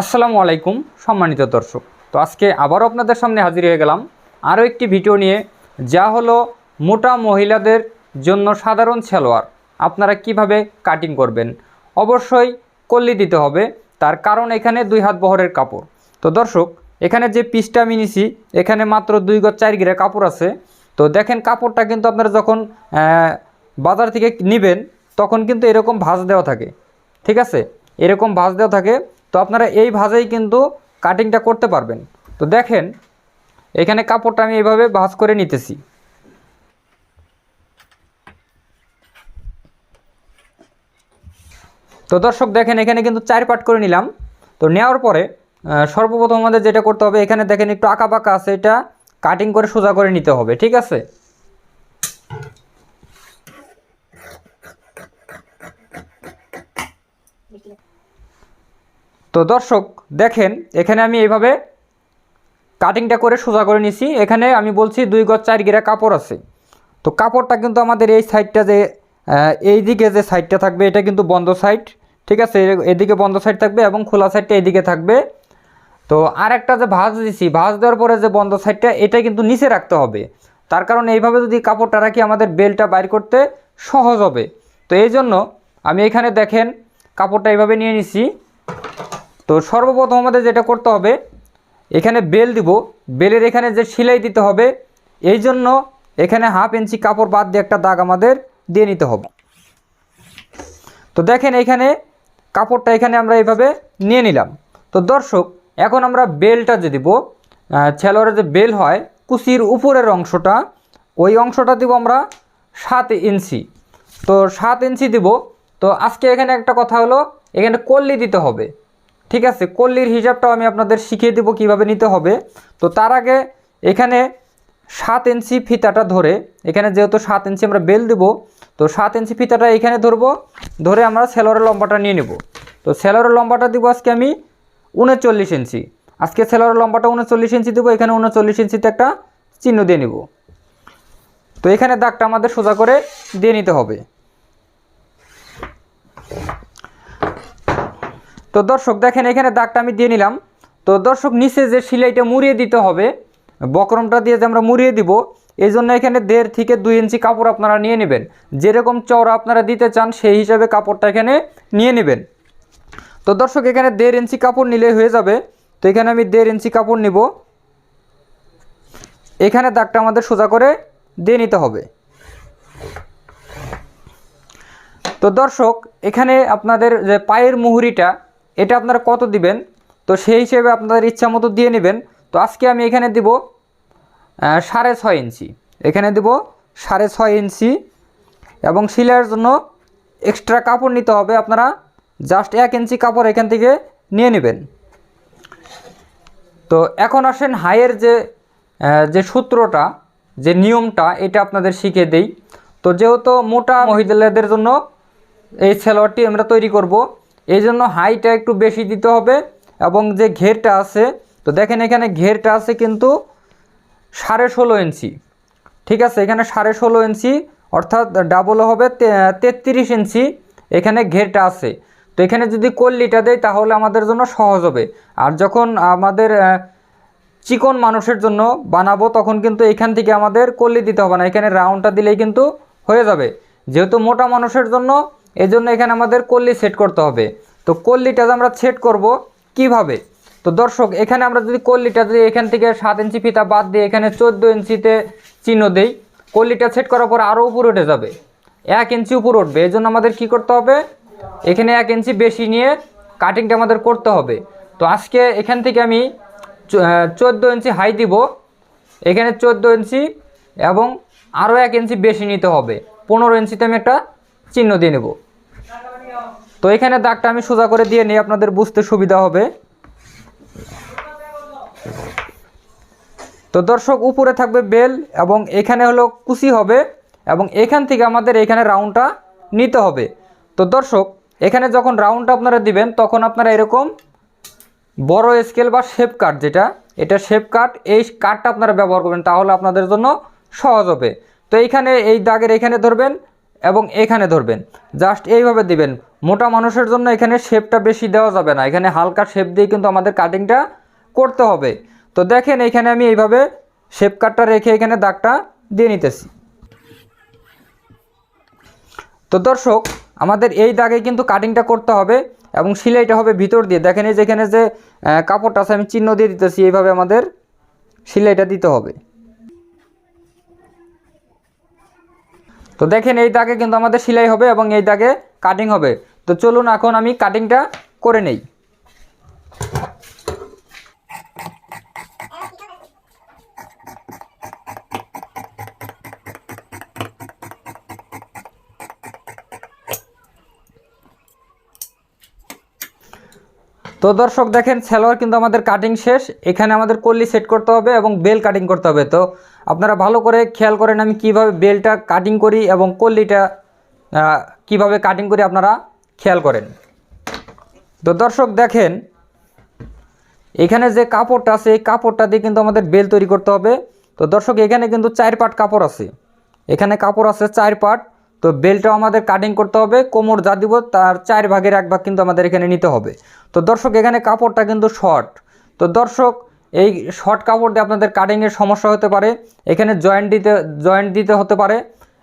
আসসালামু আলাইকুম, সম্মানিত দর্শক। তো আজকে আবারও আপনাদের সামনে হাজির হয়ে গেলাম আরও একটি ভিডিও নিয়ে, যা হলো মোটা মহিলাদের জন্য সাধারণ সালোয়ার। আপনারা কীভাবে কাটিং করবেন? অবশ্যই কল্লি দিতে হবে, তার কারণ এখানে দুই হাত বহরের কাপড়। তো দর্শক, এখানে যে পিসটা আমি নিছি, এখানে মাত্র দুই গজ চার গিরা কাপড় আছে। তো দেখেন কাপড়টা কিন্তু আপনারা যখন বাজার থেকে নেবেন, তখন কিন্তু এরকম ভাঁজ দেওয়া থাকে। ঠিক আছে? এরকম ভাঁজ দেওয়া থাকে তো আপনারা এই ভাঁজেই কিন্তু কাটিংটা করতে পারবেন। তো দেখেন, এখানে কাপড়টা আমি এইভাবে ভাজ করে নিতেছি। তো দর্শক, দেখেন, এখানে কিন্তু চার পাট করে নিলাম। তো নেওয়ার পরে সর্বপ্রথম আমাদের যেটা করতে হবে, এখানে দেখেন একটু আঁকা পাকা আছে, এটা কাটিং করে সোজা করে নিতে হবে, ঠিক আছে? তো দর্শক, দেখেন, এখানে আমি এইভাবে কাটিংটা করে সোজা করে নিছি। এখানে আমি বলছি দুই গজ চার গিরা কাপড় আছে। তো কাপড়টা কিন্তু আমাদের এই সাইডটা যে এই দিকে যে সাইডটা থাকবে, এটা কিন্তু বন্ধ সাইড ঠিক আছে? এদিকে বন্ধ সাইড থাকবে এবং খোলা সাইডটা এদিকে থাকবে। তো আর একটা যে ভাঁজ দিছি, ভাঁজ দেওয়ার পরে যে বন্ধ সাইডটা এটা কিন্তু নিচে রাখতে হবে। তার কারণ এইভাবে যদি কাপড়টা রাখি, আমাদের বেলটা বাইর করতে সহজ হবে। তো এই জন্য আমি এখানে দেখেন, কাপড়টা এইভাবে নিয়ে নিছি। তো সর্বপ্রথম আমাদের যেটা করতে হবে, এখানে বেল দিব। বেলের এখানে যে সেলাই দিতে হবে, এই জন্য এখানে হাফ ইঞ্চি কাপড় বাদ দিয়ে একটা দাগ আমাদের দিয়ে নিতে হবে। তো দেখেন এখানে কাপড়টা এখানে আমরা এইভাবে নিয়ে নিলাম। তো দর্শক, এখন আমরা বেলটা যে দিব ছেলোয়ারের যে বেল হয়, কুচির উপরের অংশটা, ওই অংশটা দিব আমরা সাত ইঞ্চি। তো সাত ইঞ্চি দিব। তো আজকে এখানে একটা কথা হলো, এখানে কল্লি দিতে হবে। ঠিক আছে, কল্লির হিসাবটাও আমি আপনাদের শিখিয়ে দেবো কীভাবে নিতে হবে। তো তার আগে এখানে সাত ইঞ্চি ফিতাটা ধরে, এখানে যেহেতু সাত ইঞ্চি আমরা বেল দেব, তো সাত ইঞ্চি ফিতাটা এখানে ধরবো, ধরে আমরা সেলোয়ারের লম্বাটা নিয়ে নেব। তো সেলোয়ারের লম্বাটা দিব আজকে আমি উনচল্লিশ ইঞ্চি। আজকে সেলোয়ারের লম্বাটা উনচল্লিশ ইঞ্চি দেবো, এখানে উনচল্লিশ ইঞ্চিতে একটা চিহ্ন দিয়ে নিব। তো এখানে দাগটা আমাদের সোজা করে দিয়ে নিতে হবে। তো দর্শক, দেখেন এখানে দাগটা আমি দিয়ে নিলাম। তো দর্শক, নিচে যে সিলাইটা মুড়িয়ে দিতে হবে, বকরমটা দিয়ে যে আমরা মুড়িয়ে দিব এই জন্য এখানে দেড় থেকে দুই ইঞ্চি কাপড় আপনারা নিয়ে নেবেন। যেরকম চওড়া আপনারা দিতে চান, সেই হিসাবে কাপড়টা এখানে নিয়ে নেবেন। তো দর্শক, এখানে দেড় ইঞ্চি কাপড় নিলে হয়ে যাবে। তো এখানে আমি দেড় ইঞ্চি কাপড় নিব। এখানে দাগটা আমাদের সোজা করে দিয়ে নিতে হবে। তো দর্শক, এখানে আপনাদের যে পায়ের মুহুরিটা এটা আপনারা কত দিবেন? তো সেই হিসেবে আপনাদের ইচ্ছা মতো দিয়ে নেবেন। তো আজকে আমি এখানে দিব সাড়ে ছয় ইঞ্চি। এখানে দিব সাড়ে ছয় ইঞ্চি এবং সিলাইয়ের জন্য এক্সট্রা কাপড় নিতে হবে। আপনারা জাস্ট এক ইঞ্চি কাপড় এখান থেকে নিয়ে নেবেন। তো এখন আসেন হাইয়ের যে যে সূত্রটা, যে নিয়মটা, এটা আপনাদের শিখিয়ে দেই। তো যেহেতু মোটা মহিলাদের জন্য এই সেলোয়ারটি আমরা তৈরি করব এই জন্য হাইটা একটু বেশি দিতে হবে এবং যে ঘেরটা আছে, তো দেখেন এখানে ঘেরটা আছে কিন্তু সাড়ে ষোলো ইঞ্চি। ঠিক আছে, এখানে সাড়ে ষোলো ইঞ্চি, অর্থাৎ ডাবল হবে তেত্রিশ ইঞ্চি এখানে ঘেরটা আছে। তো এখানে যদি কল্লিটা দেয় তাহলে আমাদের জন্য সহজ হবে। আর যখন আমাদের চিকন মানুষের জন্য বানাবো, তখন কিন্তু এখান থেকে আমাদের কল্লি দিতে হবে না। এখানে রাউন্ডটা দিলেই কিন্তু হয়ে যাবে। যেহেতু মোটা মানুষের জন্য এই জন্য এখানে আমাদের কল্লি সেট করতে হবে। তো কল্লিটা আমরা সেট করব কীভাবে? তো দর্শক, এখানে আমরা যদি কল্লিটা যদি এখান থেকে সাত ইঞ্চি ফিতা বাদ দিয়ে এখানে চোদ্দ ইঞ্চিতে চিহ্ন দেই, কল্লিটা সেট করার পর আরও উপরে উঠে যাবে। এক ইঞ্চি উপর উঠবে। এই জন্য আমাদের কি করতে হবে? এখানে এক ইঞ্চি বেশি নিয়ে কাটিংটা আমাদের করতে হবে। তো আজকে এখান থেকে আমি চোদ্দ ইঞ্চি হাই দিব। এখানে চোদ্দ ইঞ্চি এবং আরও এক ইঞ্চি বেশি নিতে হবে। পনেরো ইঞ্চিতে আমি একটা চিহ্ন দিয়ে নেব। তো এখানে দাগটা আমি সোজা করে দিয়ে নিই, আপনাদের বুঝতে সুবিধা হবে। তো দর্শক, উপরে থাকবে বেল এবং এখানে হলো কুচি হবে এবং এখান থেকে আমাদের এখানে রাউন্ডটা নিতে হবে। তো দর্শক, এখানে যখন রাউন্ডটা আপনারা দিবেন, তখন আপনারা এরকম বড় স্কেল বা শেপ কাট যেটা, এটা শেপ কাট, এই কাটটা আপনারা ব্যবহার করবেন, তাহলে আপনাদের জন্য সহজ হবে। তো এইখানে এই দাগের এখানে ধরবেন এবং এখানে ধরবেন। জাস্ট এইভাবে দিবেন। মোটা মানুষের জন্য এখানে শেপটা বেশি দেওয়া যাবে না। এখানে হালকা শেপ দিয়ে কিন্তু আমাদের কাটিংটা করতে হবে। তো দেখেন, এখানে আমি এইভাবে শেপ কাটটা রেখে এখানে দাগটা দিয়ে নিতেছি। তো দর্শক, আমাদের এই দাগে কিন্তু কাটিংটা করতে হবে এবং সিলাইটা হবে ভিতর দিয়ে। দেখেন, এই যেখানে যে কাপড়টা আছে, আমি চিহ্ন দিয়ে দিতেছি, এইভাবে আমাদের সিলাইটা দিতে হবে। তো দেখেন, এই দাগে কিন্তু আমাদের সেলাই হবে এবং এই দাগে কাটিং হবে। তো চলুন এখন আমি কাটিংটা করে নেই। তো দর্শক দেখেন, সালোয়ার কিন্তু আমাদের কাটিং শেষ। এখানে আমাদের কল্লি সেট করতে হবে এবং বেল কাটিং করতে হবে। তো আপনারা ভালো করে খেয়াল করেন আমি কীভাবে বেলটা কাটিং করি এবং কল্লিটা কীভাবে কাটিং করি আপনারা খেয়াল করেন। তো দর্শক দেখেন, এখানে যে কাপড়টা আছে, এই কাপড়টা দিয়ে কিন্তু আমাদের বেল তৈরি করতে হবে। তো দর্শক, এখানে কিন্তু চার পাট কাপড় আছে। এখানে কাপড় আছে চার পাট। তো বেলটাও আমাদের কাটিং করতে হবে। কোমর যা দিব, তার চার ভাগের এক ভাগ কিন্তু আমাদের এখানে নিতে হবে। তো দর্শক, এখানে কাপড়টা কিন্তু শর্ট তো দর্শক, এই শর্ট কাপড় দিয়ে আপনাদের কাটিংয়ের সমস্যা হতে পারে। এখানে জয়েন্ট দিতে জয়েন্ট দিতে হতে পারে।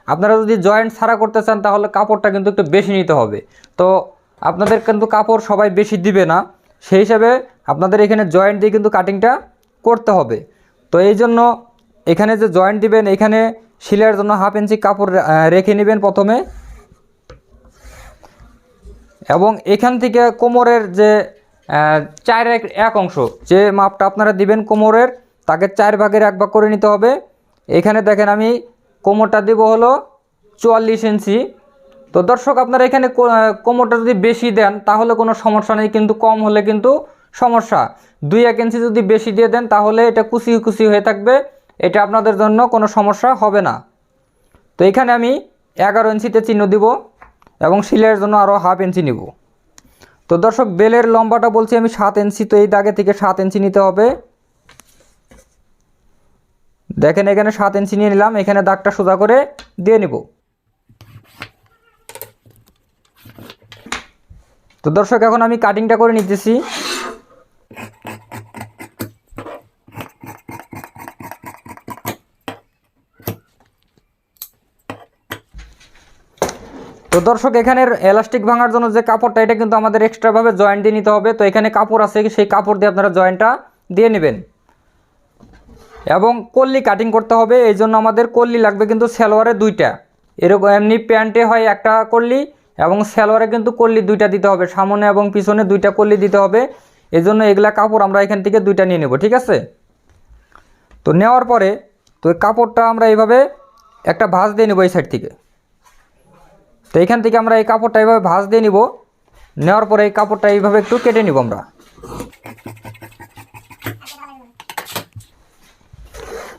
আপনারা যদি জয়েন্ট ছাড়া করতে চান, তাহলে কাপড়টা কিন্তু একটু বেশি নিতে হবে। তো আপনাদের কিন্তু কাপড় সবাই বেশি দিবে না। সেই হিসাবে আপনাদের এখানে জয়েন্ট দিয়ে কিন্তু কাটিংটা করতে হবে। তো এই জন্য এখানে যে জয়েন্ট দিবেন, এখানে সিলাইয়ের জন্য হাফ ইঞ্চি কাপড় রেখে নেবেন প্রথমে। এবং এখান থেকে কোমরের যে চার এক অংশ, যে মাপটা আপনারা দিবেন কোমরের, তাকে চার ভাগের এক ভাগ করে নিতে হবে। এখানে দেখেন আমি কোমরটা দিব হলো চুয়াল্লিশ ইঞ্চি। তো দর্শক, আপনারা এখানে কোমরটা যদি বেশি দেন, তাহলে কোনো সমস্যা নেই, কিন্তু কম হলে কিন্তু সমস্যা। দুই এক ইঞ্চি যদি বেশি দিয়ে দেন, তাহলে এটা কুচি কুচি হয়ে থাকবে। এটা আপনাদের জন্য কোনো সমস্যা হবে না। তো এখানে আমি এগারো ইঞ্চিতে চিহ্ন দিব এবং সিলাইয়ের জন্য আরও হাফ ইঞ্চি নিব। তো দর্শক, বেলের লম্বাটা বলছি আমি সাত ইঞ্চি, তো এই দাগে থেকে সাত ইঞ্চি নিতে হবে। দেখেন এখানে সাত ইঞ্চি নিয়ে নিলাম, এখানে দাগটা সোজা করে দিয়ে নিব। তো দর্শক, এখন আমি কাটিংটা করে নিতেছি। তো দর্শক এখানের এলাস্টিক ভাঙার জন্য যে কাপড়টা, এটা কিন্তু আমাদের এক্সট্রাভাবে জয়েন্ট দিয়ে নিতে হবে। তো এখানে কাপড় আছে, সেই কাপড় দিয়ে আপনারা জয়েন্টটা দিয়ে নেবেন। এবং কল্লি কাটিং করতে হবে, এই জন্য আমাদের কল্লি লাগবে কিন্তু সালোয়ারে দুইটা। এরকম এমনি প্যান্টে হয় একটা কল্লি এবং সালোয়ারে কিন্তু কল্লি দুইটা দিতে হবে, সামনে এবং পিছনে দুইটা কল্লি দিতে হবে। এই জন্য এগুলা কাপড় আমরা এখান থেকে দুইটা নিয়ে নেব, ঠিক আছে? তো নেওয়ার পরে, তো কাপড়টা আমরা এইভাবে একটা ভাঁজ দিয়ে নেব এই সাইড থেকে। তো এখান থেকে আমরা এই কাপড়টা এইভাবে ভাঁজ দিয়ে নিব। নেওয়ার পরে এই কাপড়টা এইভাবে একটু কেটে নিব আমরা।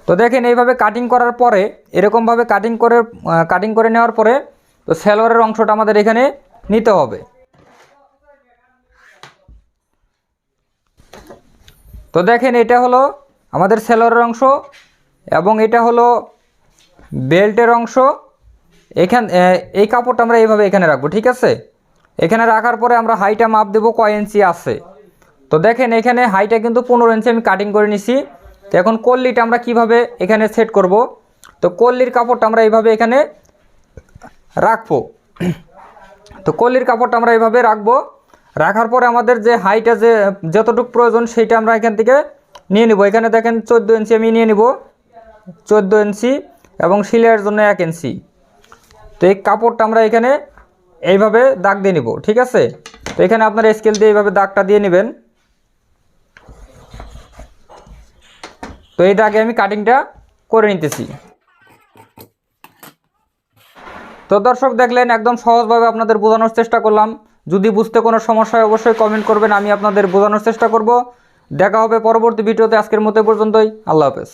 তো দেখেন এইভাবে কাটিং করার পরে, এরকমভাবে কাটিং করে কাটিং করে নেওয়ার পরে, তো সেলোয়ারের অংশটা আমাদের এখানে নিতে হবে। তো দেখেন এটা হলো আমাদের সেলোয়ারের অংশ এবং এটা হলো বেল্টের অংশ। এখান এই কাপড়টা আমরা এইভাবে এখানে রাখব, ঠিক আছে? এখানে রাখার পরে আমরা হাইটা মাপ দেবো কয় ইঞ্চি আছে। তো দেখেন এখানে হাইটা কিন্তু পনেরো ইঞ্চি আমি কাটিং করে নিছি। তো এখন কল্লিটা আমরা কীভাবে এখানে সেট করব? তো কল্লির কাপড়টা আমরা এইভাবে এখানে রাখব। তো কল্লির কাপড়টা আমরা এইভাবে রাখব। রাখার পরে আমাদের যে হাইটা যে যতটুকু প্রয়োজন সেইটা আমরা এখান থেকে নিয়ে নিব। এখানে দেখেন চোদ্দ ইঞ্চি আমি নিয়ে নিব। চোদ্দ ইঞ্চি এবং সিলাইয়ের জন্য এক ইঞ্চি তো এই কাপড়টা আমরা এখানে এইভাবে দাগ দিয়ে নিব, ঠিক আছে? তো এখানে আপনার স্কেল দিয়ে এইভাবে দাগটা দিয়ে নেবেন। তো এটা আগে আমি কাটিংটা করে নিতেছি। তো দর্শক দেখলেন, একদম সহজভাবে আপনাদের বোঝানোর চেষ্টা করলাম। যদি বুঝতে কোনো সমস্যা হয়, অবশ্যই কমেন্ট করবেন, আমি আপনাদের বোঝানোর চেষ্টা করব। দেখা হবে পরবর্তী ভিডিওতে, আজকের মতো পর্যন্তই। আল্লাহ হাফেজ।